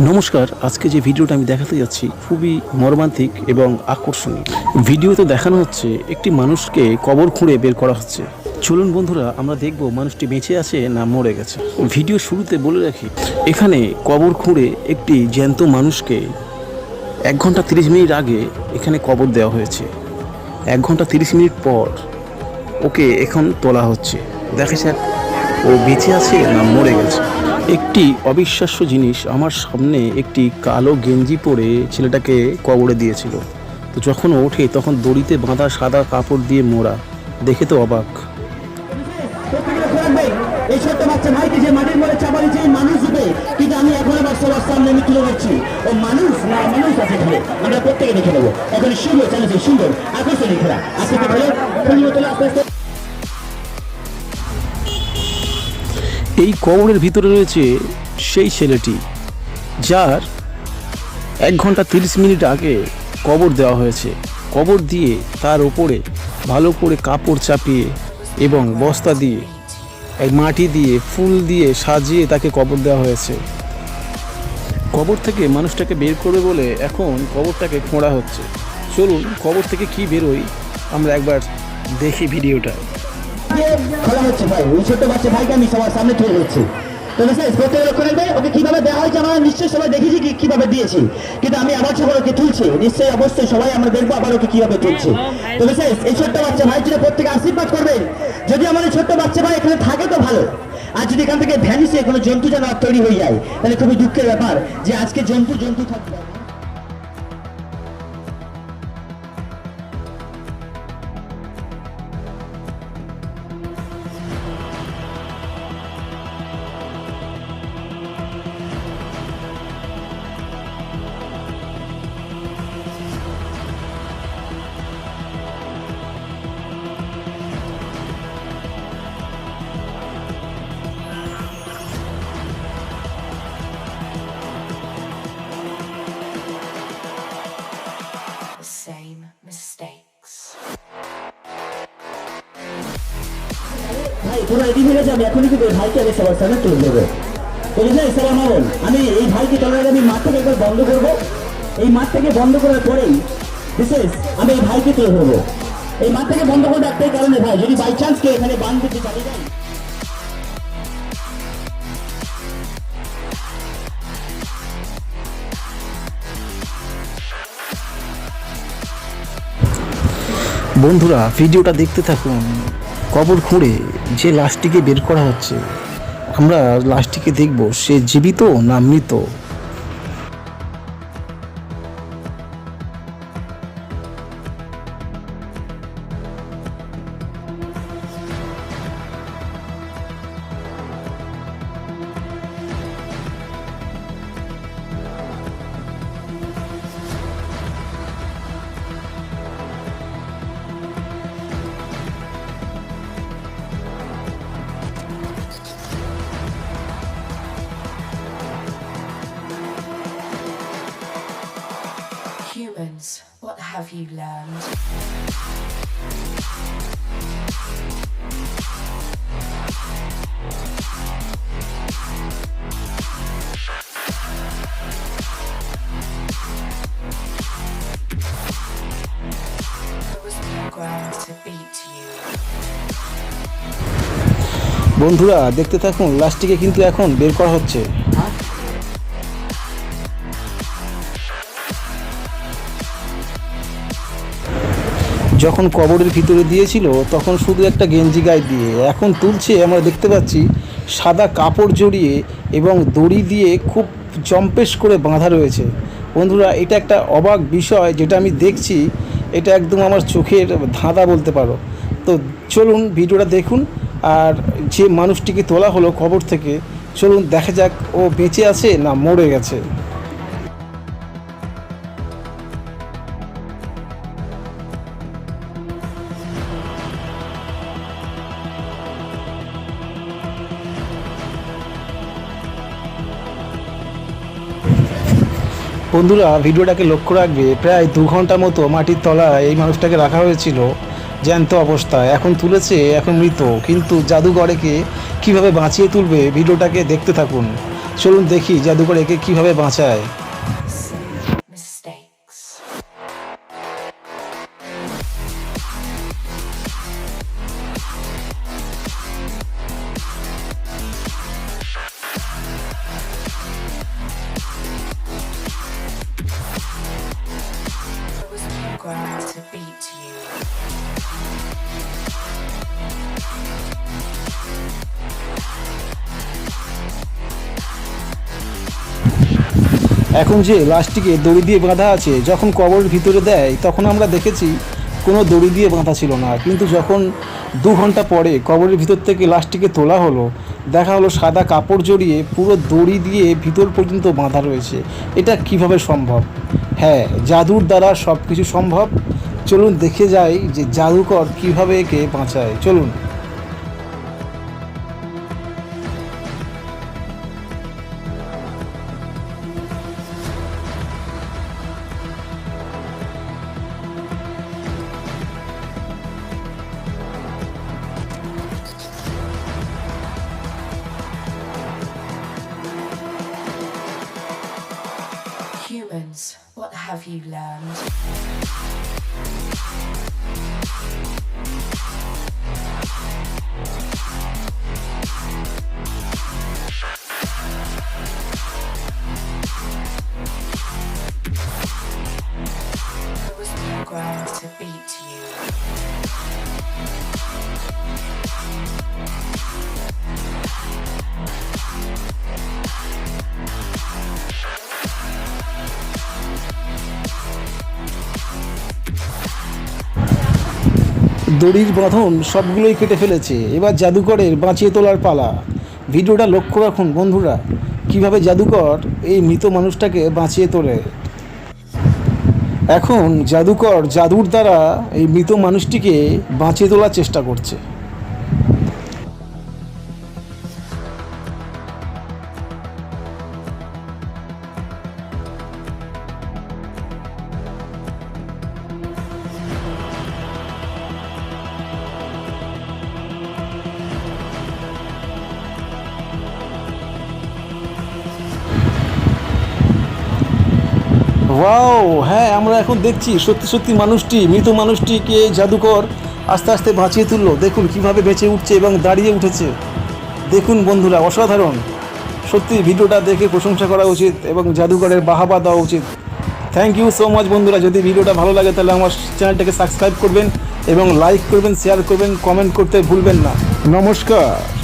নমস্কার, আজকে যে ভিডিওটা আমি দেখাতে যাচ্ছি খুবই মর্মান্তিক এবং আকর্ষণীয়। ভিডিওতে দেখানো হচ্ছে একটি মানুষকে কবর খুঁড়ে বের করা হচ্ছে। চলুন বন্ধুরা, আমরা দেখব মানুষটি বেঁচে আছে না মরে গেছে। ভিডিও শুরুতে বলে রাখি, এখানে কবর খুঁড়ে একটি জ্যান্ত মানুষকে এক ঘণ্টা তিরিশ মিনিট আগে এখানে কবর দেওয়া হয়েছে। এক ঘণ্টা তিরিশ মিনিট পর ওকে এখন তোলা হচ্ছে। দেখা যাক ও বেঁচে আছে না মরে গেছে। একটি অবিশ্বাস্য জিনিস আমার সামনে একটি কালো গেঞ্জি পরে ছেলেটাকে কবরে দিয়েছিল। তো যখন ওঠে, তখন দড়িতে বাঁধা সাদা কাপড় দিয়ে মোড়া। দেখে তো অবাক। এই কবরের ভিতরে রয়েছে সেই ছেলেটি, যার এক ঘণ্টা তিরিশ মিনিট আগে কবর দেওয়া হয়েছে। কবর দিয়ে তার ওপরে ভালো করে কাপড় চাপিয়ে এবং বস্তা দিয়ে, এই মাটি দিয়ে, ফুল দিয়ে সাজিয়ে তাকে কবর দেওয়া হয়েছে। কবর থেকে মানুষটাকে বের করবে বলে এখন কবরটাকে খোঁড়া হচ্ছে। চলুন কবর থেকে কি বেরোই আমরা একবার দেখি ভিডিওটা। দিয়ে খেলা হচ্ছে ভাই। ওই ছোট্ট বাচ্চা ভাইকে আমি সবার সামনে তুলে বিশেষ প্রত্যেকে ওকে কীভাবে দেওয়া হয়েছে আমরা নিশ্চয়ই সবাই দেখেছি কীভাবে দিয়েছি। কিন্তু আমি আবার সবাই ওকে তুলছি। নিশ্চয়ই অবশ্যই সবাই আমরা দেখব আবার ওকে কীভাবে তুলছি। বিশেষ এই ছোট্ট বাচ্চা ভাই প্রত্যেকে আশীর্বাদ করবেন যদি এই ছোট্ট বাচ্চা ভাই এখানে থাকে তো ভালো। আর যদি এখান থেকে ভ্যানিসে কোনো জন্তু জানোয়ার তৈরি হয়ে যায়, তাহলে খুবই দুঃখের ব্যাপার যে আজকে জন্তু জন্তু থাকবে। Same mistakes. ভাই রেডি হয়ে এখনই কিন্তু ভাইকে সবার সামনে তুলে আমন আমি এই ভাইকে আমি মাঠ থেকে একবার বন্ধ করব। এই মাঠ থেকে বন্ধ করার পরেই বিশেষ আমি এই ভাইকে তুলে ধরবো। এই মাঠ থেকে বন্ধ করব একটাই কারণে ভাই, যদি বাই চান্স কে এখানে বান দিতে চালিয়ে যায় বন্ধুরা, ভিডিওটা দেখতে থাকুন। কবর খুঁড়ে যে লাশটিকে বের করা হচ্ছে, আমরা লাশটিকে দেখব, সে জীবিত না মৃত? have you learned? বন্ধুরা দেখতে থাকুন লাস্টিকে কিন্তু এখন বের করা হচ্ছে যখন কবরের ভিতরে দিয়েছিল, তখন শুধু একটা গেঞ্জি গায়ে দিয়ে, এখন তুলছে, আমরা দেখতে পাচ্ছি, সাদা কাপড় জড়িয়ে এবং দড়ি দিয়ে খুব জম্পেশ করে বাঁধা রয়েছে। বন্ধুরা, এটা একটা অবাক বিষয় যেটা আমি দেখছি, এটা একদম আমার চোখের ধাঁধা বলতে পারো। তো চলুন ভিডিওটা দেখুন, আর যে মানুষটিকে তোলা হলো কবর থেকে, চলুন দেখা যাক ও বেঁচে আছে না মরে গেছে। বন্ধুরা, ভিডিওটাকে লক্ষ্য রাখবে, প্রায় দু ঘণ্টা মতো মাটির তলায় এই মানুষটাকে রাখা হয়েছিল। জ্যান্ত অবস্থায়। এখন তুলেছে, এখন মৃত। কিন্তু জাদুঘরেকে কীভাবে বাঁচিয়ে তুলবে, ভিডিওটাকে দেখতে থাকুন। চলুন দেখি জাদুঘরেকে একে কীভাবে বাঁচায়। এখন যে লাশটিকে দড়ি দিয়ে বাঁধা আছে, যখন কবরের ভিতরে দেয়, তখন আমরা দেখেছি কোনো দড়ি দিয়ে বাঁধা ছিল না। কিন্তু যখন দু ঘণ্টা পরে কবরের ভিতর থেকে লাশটিকে তোলা হলো, দেখা হলো সাদা কাপড় জড়িয়ে পুরো দড়ি দিয়ে ভিতর পর্যন্ত বাঁধা রয়েছে। এটা কীভাবে সম্ভব? হ্যাঁ জাদুর দ্বারা সব কিছু সম্ভব। চলুন দেখে যাই যে জাদুকর কীভাবে একে বাঁচায়। চলুন। What have you learned? দড়ির বাঁধন সবগুলোই কেটে ফেলেছে। এবার জাদুকরের বাঁচিয়ে তোলার পালা। ভিডিওটা লক্ষ্য রাখুন বন্ধুরা, কীভাবে জাদুকর এই মৃত মানুষটাকে বাঁচিয়ে তোলে। এখন জাদুকর জাদুর দ্বারা এই মৃত মানুষটিকে বাঁচিয়ে তোলার চেষ্টা করছে। ওয়াও হ্যাঁ আমরা এখন দেখছি সত্যি সত্যি মানুষটি, মৃত মানুষটিকে জাদুকর আস্তে আস্তে বাঁচিয়ে তুললো। দেখুন কীভাবে বেঁচে উঠছে এবং দাঁড়িয়ে উঠেছে। দেখুন বন্ধুরা, অসাধারণ। সত্যি ভিডিওটা দেখে প্রশংসা করা উচিত এবং জাদুকরের বাহাবা দেওয়া উচিত। থ্যাংক ইউ সো মাচ বন্ধুরা, যদি ভিডিওটা ভালো লাগে তাহলে আমার চ্যানেলটাকে সাবস্ক্রাইব করবেন এবং লাইক করবেন শেয়ার করবেন কমেন্ট করতে ভুলবেন না। নমস্কার।